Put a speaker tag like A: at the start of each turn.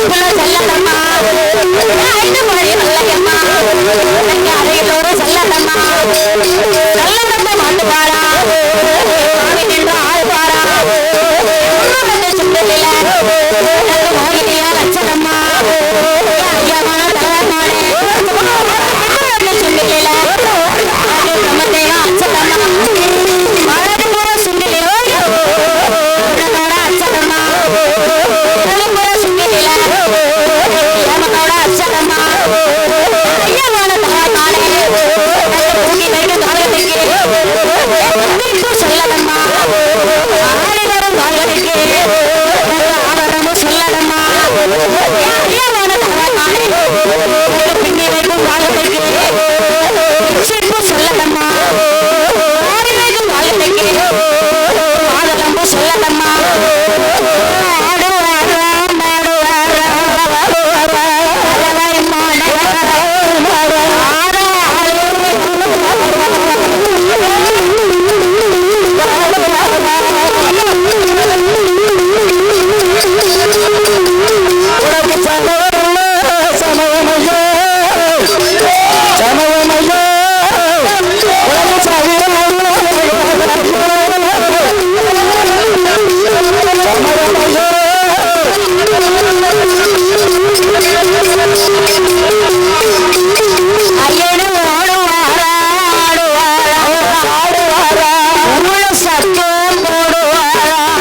A: பிள்ளை செல்லம்மா ஐந்து மொழி நல்லையம்மா Sama